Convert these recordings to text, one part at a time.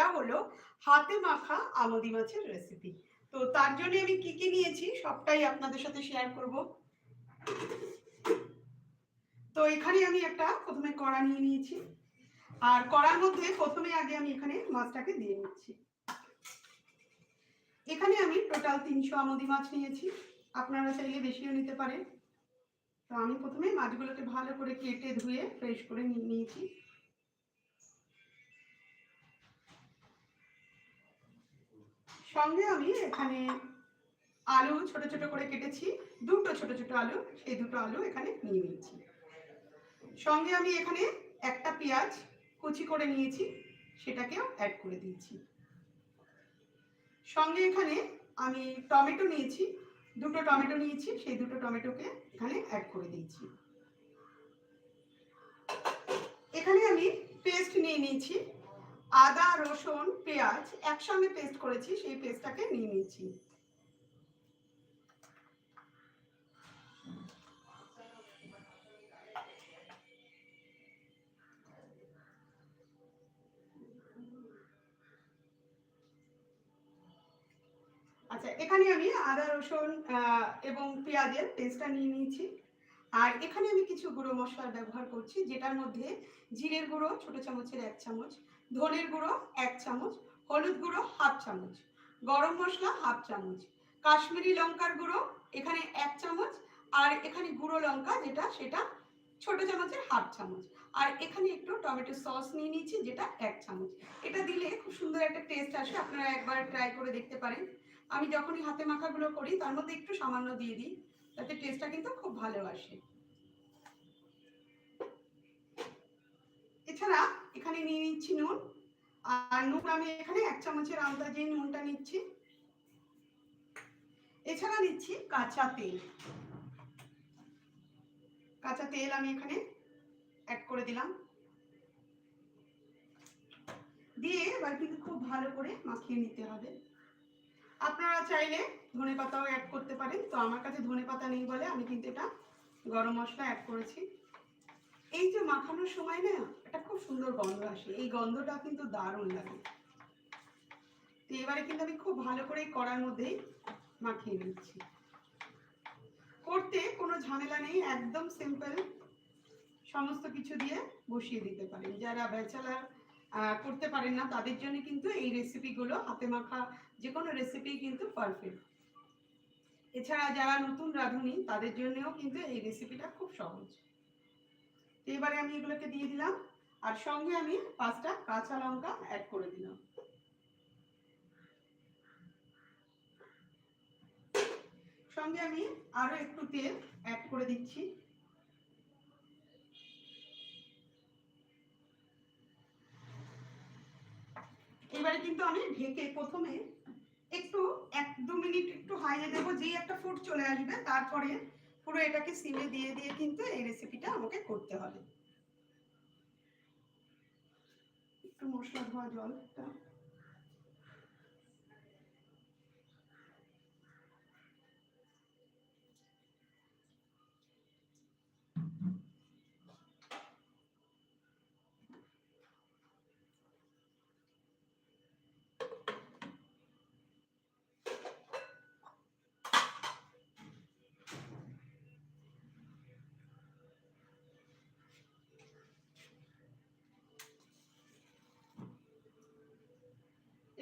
সেটা হলো হাতে মাখা আমদি মাছের রেসিপি তো তার জন্য আমি কি কি নিয়েছি সবটাই আপনাদের সাথে শেয়ার করব। তো এখানে আমি একটা প্রথমে কড়া নিয়ে নিয়েছি। আর কড়ার মধ্যে প্রথমে আগে আমি এখানে মাছটাকে দিয়ে নিচ্ছি। এখানে আমি টোটাল তিনশো আমদি মাছ নিয়েছি। আপনারা চাইলে বেশিও নিতে পারেন। তো আমি প্রথমে মাছগুলোকে ভালো করে কেটে ধুয়ে ফ্রেশ করে নিয়ে নিয়েছি। সঙ্গে আমি এখানে আলু ছোট ছোট করে কেটেছি, দুটো ছোট ছোট আলু, সেই দুটো আলু এখানে নিয়ে নিয়েছি। সঙ্গে আমি এখানে একটা পেঁয়াজ কুচি করে নিয়েছি, সেটাকেও অ্যাড করে দিয়েছি। সঙ্গে এখানে আমি টমেটো নিয়েছি, দুটো টমেটো নিয়েছি, সেই দুটো টমেটোকে এখানে অ্যাড করে দিয়েছি। এখানে আমি পেস্ট নিয়ে নিয়েছি। আদা, রসুন, পেঁয়াজ একসঙ্গে পেস্ট করেছি, সেই পেস্টটাকে নিয়ে নিয়েছি। আচ্ছা এখানে আমি আদা, রসুন এবং পেঁয়াজের পেস্টটা নিয়ে নিয়েছি। আর এখানে আমি কিছু গুঁড়ো মশলার ব্যবহার করছি, যেটার মধ্যে জিরের গুঁড়ো, ছোট চামচের এক চামচ ধনের গুঁড়ো এক চামচ, হলুদ গুঁড়ো হাফ চামচ, গরম মশলা হাফ চামচ, কাশ্মীরি লঙ্কার গুঁড়ো এখানে এক চামচ, আর এখানে গুঁড়ো লঙ্কা যেটা সেটা ছোট চামচের হাফ চামচ, আর এখানে একটু টমেটো সস নিয়ে নিয়েছি যেটা এক চামচ। এটা দিলে খুব সুন্দর একটা টেস্ট আসে, আপনারা একবার ট্রাই করে দেখতে পারেন। আমি যখনই হাতে মাখাগুলো করি, তার মধ্যে একটু সামান্য দিয়ে দিই, তাতে টেস্টটা কিন্তু খুব ভালো আসে। এছাড়া এখানে নিয়ে নিচ্ছি নুন। আর নুন আমি এখানে এক চামচের আন্দাজে নুনটা নিচ্ছি। এছাড়া নিচ্ছি কাঁচা তেল। কাঁচা তেল আমি এখানে অ্যাড করে দিলাম। দিয়ে এবার কিন্তু খুব ভালো করে মাখিয়ে নিতে হবে। আপনারা চাইলে ধনে পাতাও অ্যাড করতে পারেন। তো আমার কাছে ধনে পাতা নেই বলে আমি কিন্তু এটা গরম মশলা অ্যাড করেছি। এই যে মাখানোর সময় না এটা খুব সুন্দর গন্ধ আসে। এই গন্ধটা কিন্তু দারুণ লাগে। তো এবারে কিন্তু আমি খুব ভালো করে কড়ার মধ্যেই মাখিয়ে নিচ্ছি। করতে কোনো ঝামেলা নেই, একদম সিম্পল সমস্ত কিছু দিয়ে বসিয়ে দিতে পারেন। যারা ব্যাচেলার করতে পারেন না, তাদের জন্য কিন্তু এই রেসিপিগুলো হাতে মাখা যে কোনো রেসিপি কিন্তু পারফেক্ট এছাড়া যারা নতুন রাঁধুনি, তাদের জন্যও কিন্তু এই রেসিপিটা খুব সহজ। এবারে আমি এগুলোকে দিয়ে দিলাম। আর সঙ্গে আমি পাঁচটা কাঁচা লঙ্কা অ্যাড করে দিলাম। সঙ্গে আমি আরও একটু তেল অ্যাড করে দিচ্ছি। এবারে কিন্তু আমি ঢেকে প্রথমে একটু এক দু মিনিট একটু হাইয়ে দেবো, যেই একটা ফুট চলে আসবে, তারপরে পুরো এটাকে সিমে দিয়ে দিয়ে কিন্তু এই রেসিপিটা আমাকে করতে হবে। একটু মশলা ধোয়া জলটা।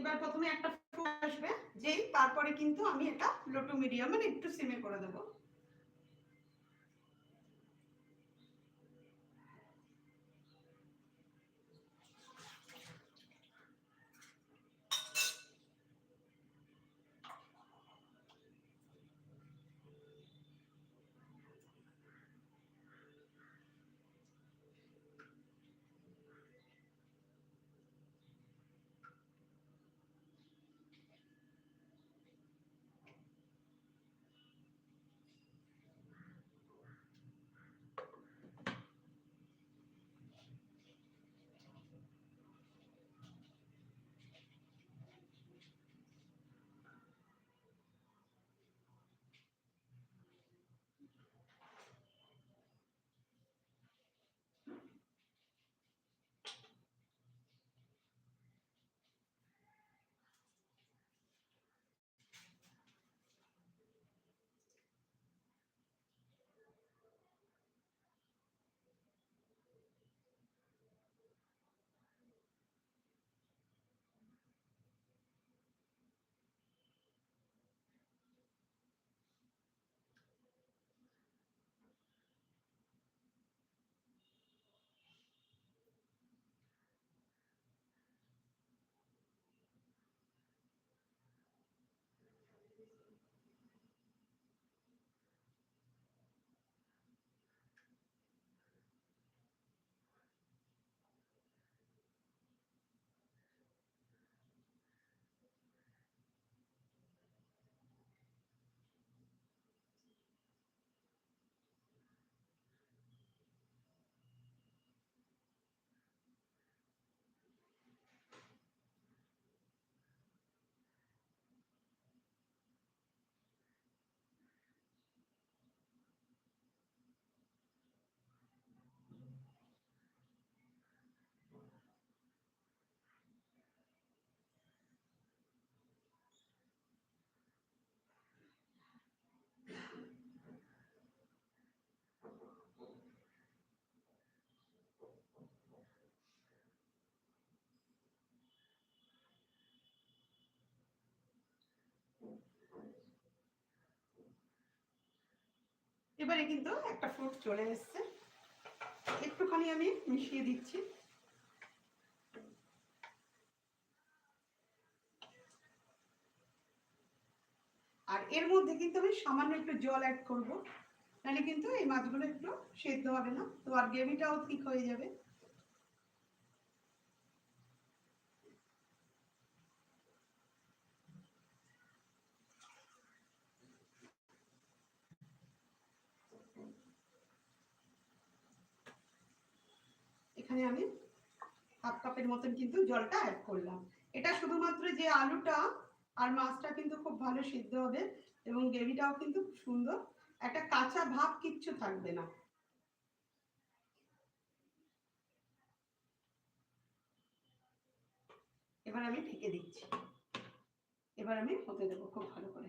এবার প্রথমে একটা আসবে, যেই তারপরে কিন্তু আমি এটা লো টু মিডিয়াম মানে একটু সিমে করে দেবো। এবারে কিন্তু একটা ফ্রুট চলে এসছে। একটুখানি আমি মিশিয়ে দিচ্ছি। আর এর মধ্যে কিন্তু আমি সামান্য একটু জল অ্যাড করব। নাহলে কিন্তু এই মাছগুলো একটু সেদ্ধ হবে না। তো আর গ্রেভিটাও ঠিক হয়ে যাবে এখানে আমি হাফ কাপের মতন কিন্তু জলটা অ্যাড করলাম। এটা শুধুমাত্র যে আলুটা আর মাছটা কিন্তু খুব ভালো সিদ্ধ হবে এবং গ্রেভিটাও কিন্তু খুব সুন্দর। একটা কাঁচা ভাব কিচ্ছু থাকবে না। এবার আমি ঢেকে দিচ্ছি। এবার আমি হতে দেবো খুব ভালো করে।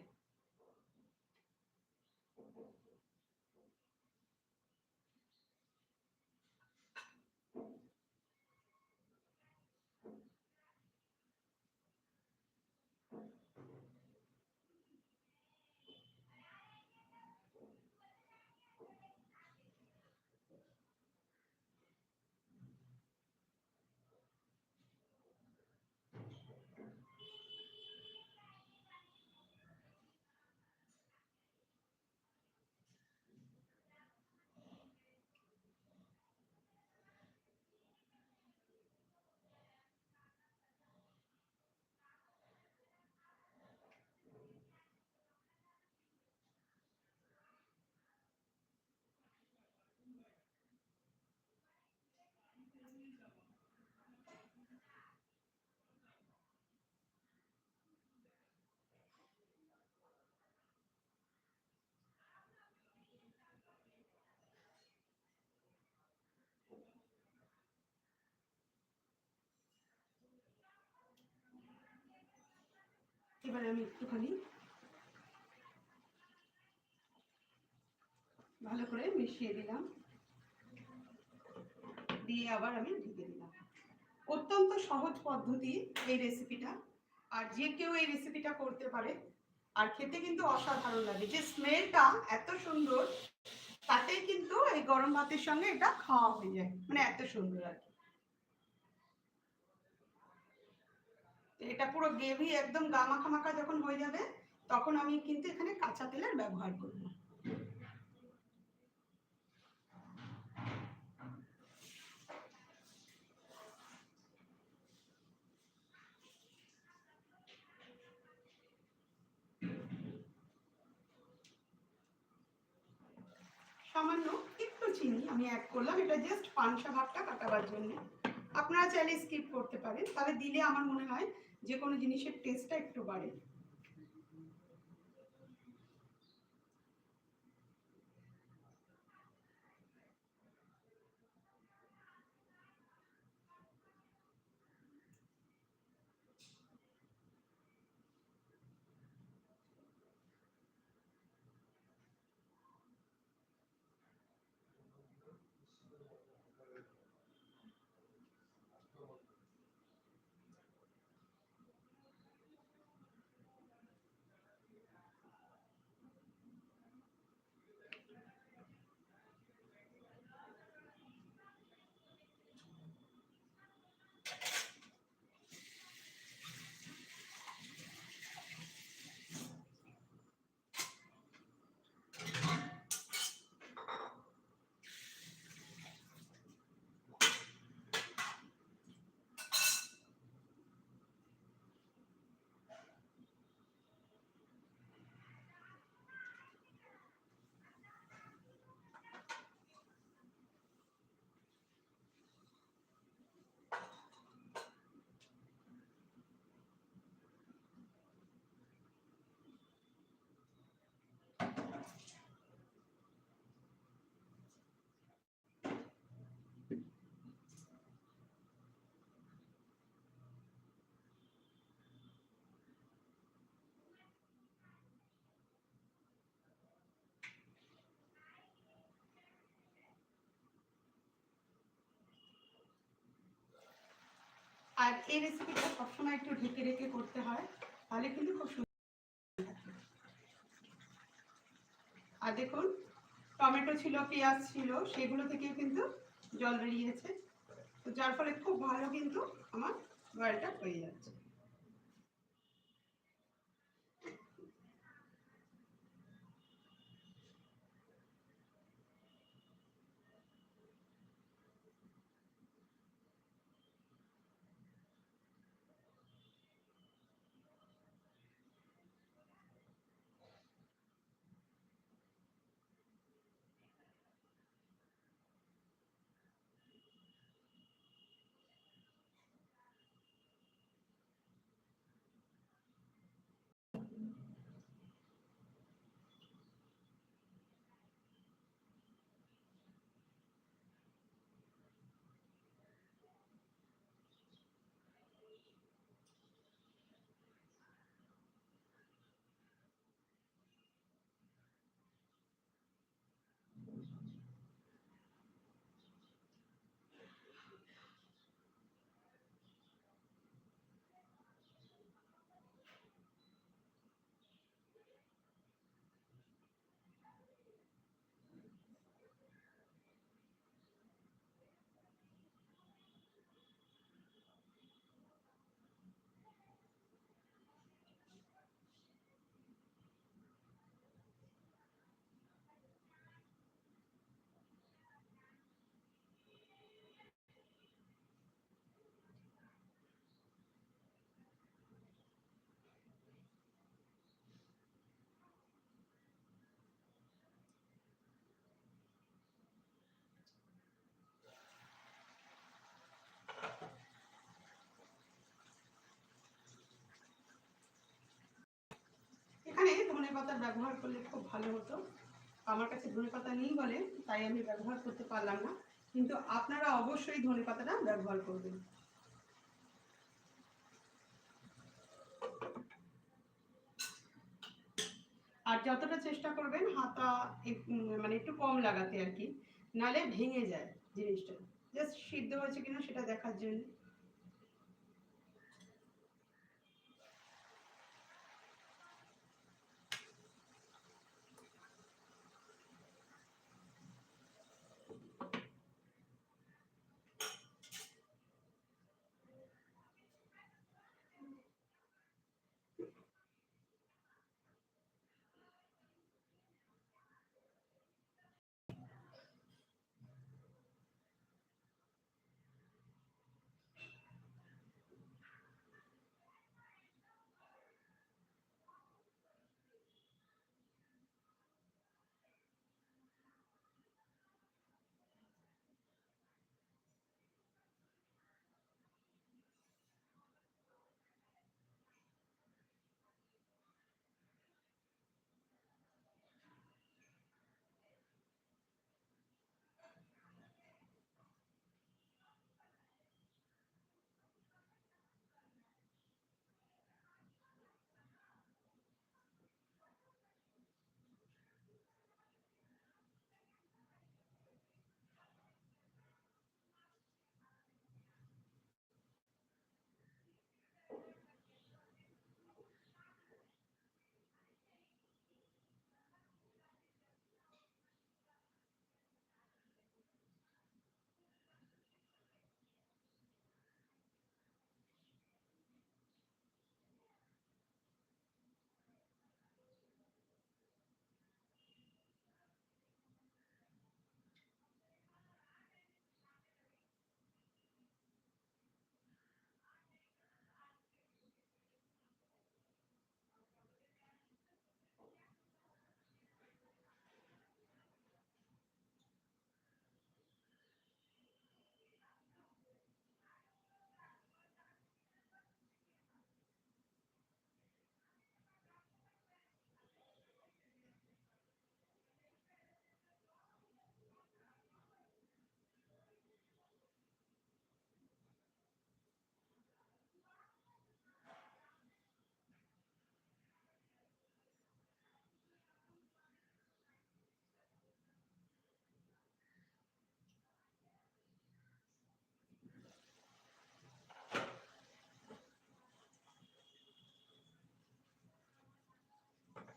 এবার আমি একটুখানি ভালো করে মিশিয়ে দিলাম। দিয়ে আবার আমি ঢেকে দিলাম। অত্যন্ত সহজ পদ্ধতি এই রেসিপিটা আর যে কেউ এই রেসিপিটা করতে পারে, আর খেতে কিন্তু অসাধারণ লাগে। যে স্মেলটা এত সুন্দর, তাতেই কিন্তু এই গরম ভাতের সঙ্গে এটা খাওয়া হয়ে যায়। মানে এত সুন্দর আর কি তো এটা পুরো গ্রেভি একদম গামাখা মাখা যখন হয়ে যাবে, তখন আমি কিন্তু এখানে কাঁচা তেলের ব্যবহার করব। সামান্য একটু চিনি আমি অ্যাড করলাম, এটা জাস্ট পানসা ভাবটা কাটাবার জন্য। আপনারা চাইলে স্কিপ করতে পারেন, তাহলে দিলে আমার মনে হয় যে কোনো জিনিসের টেস্টটা একটু বাড়ে। আর এই রেসিপিটা সবসময় একটু ঢেকে রেখে করতে হয়, তাহলে কিন্তু খুব সুন্দর আর দেখুন, টমেটো ছিল, পেঁয়াজ ছিল, সেগুলো থেকেও কিন্তু জল বেরিয়েছে। তো যার ফলে খুব ভালো কিন্তু আমার বয়েলটা হয়ে যাচ্ছে। পাতা ব্যবহার করলে খুব ভালো হতো। আমার কাছে ধনে পাতা নেই বলে, তাই আমি ব্যবহার করতে পারলাম না। কিন্তু আপনারা অবশ্যই ধনে পাতাটা ব্যবহার করবেন। আর যতটা চেষ্টা করবেন, হাতা মানে একটু কম লাগাতে আর কি। নালে ভেঙে যায় জিনিসটা। জাস্ট সিদ্ধ হয়েছে কিনা সেটা দেখার জন্য।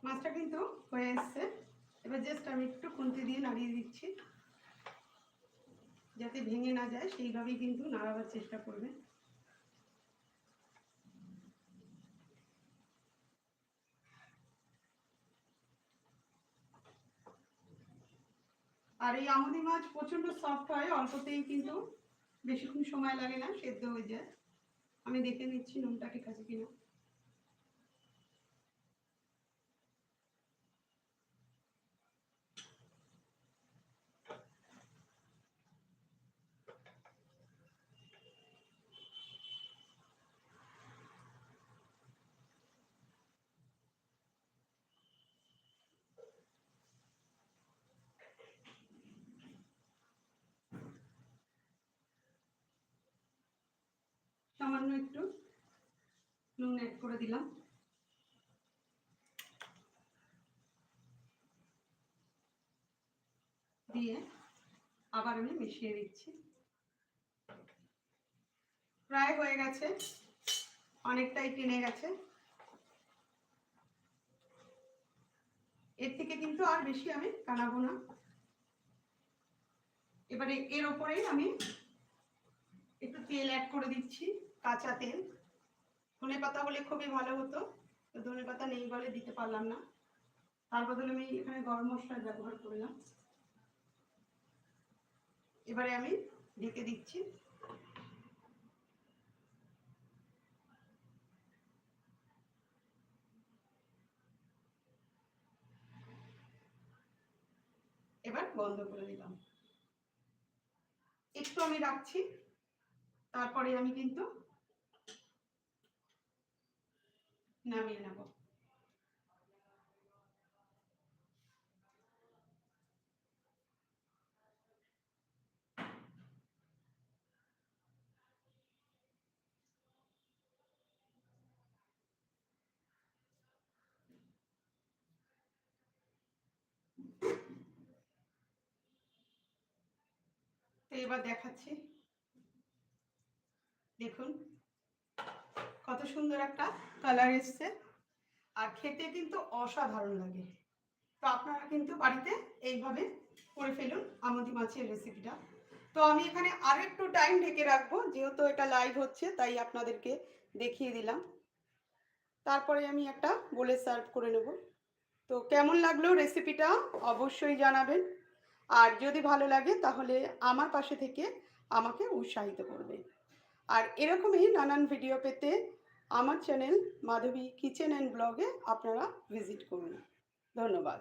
মাছটা কিন্তু হয়ে এসছে। এবার জাস্ট আমি একটু খুন্তি দিয়ে নাড়িয়ে দিচ্ছি। যাতে ভেঙে না যায়, সেইভাবেই কিন্তু নাড়াবার চেষ্টা করবে। আর এই আমুদি মাছ প্রচণ্ড সফট হয়, অল্পতেই কিন্তু বেশিক্ষণ সময় লাগে না, সেদ্ধ হয়ে যায়। আমি দেখে নিচ্ছি নুনটা ঠিক আছে কিনা। সামান্য একটু নুন অ্যাড করে দিলাম। দিয়ে আবার আমি মিশিয়ে দিচ্ছি। প্রায় হয়ে গেছে। অনেকটাই টেনে গেছে। এর থেকে কিন্তু আর বেশি আমি টানাবো না। এবারে এর ওপরেই আমি একটু তেল অ্যাড করে দিচ্ছি। কাঁচা তেল। ধনে পাতা হলে খুবই ভালো হতো, তো ধনে পাতা নেই বলে দিতে পারলাম না। তার বদলে আমি এখানে গরম মশলা ব্যবহার করলাম। এবারে আমি ঢেকে দিচ্ছি। এবার বন্ধ করে দিলাম। একটু আমি রাখছি, তারপরে আমি কিন্তু নামিয়ে নেব। এবার দেখাচ্ছি। দেখুন। কত সুন্দর একটা কালার এসছে। আর খেতে কিন্তু অসাধারণ লাগে। তো আপনারা কিন্তু বাড়িতে এইভাবে করে ফেলুন আমদি মাছের রেসিপিটা তো আমি এখানে আর একটু টাইম ঢেকে রাখব, যেহেতু এটা লাইভ হচ্ছে, তাই আপনাদেরকে দেখিয়ে দিলাম। তারপরে আমি একটা বলে সার্ভ করে নেব। তো কেমন লাগল রেসিপিটা অবশ্যই জানাবেন। আর যদি ভালো লাগে, তাহলে আমার পাশে থেকে আমাকে উৎসাহিত করবে আর এরকমই নানান ভিডিও পেতে আমার চ্যানেল মাধবী কিচেন অ্যান্ড ব্লগে আপনারা ভিজিট করুন। ধন্যবাদ।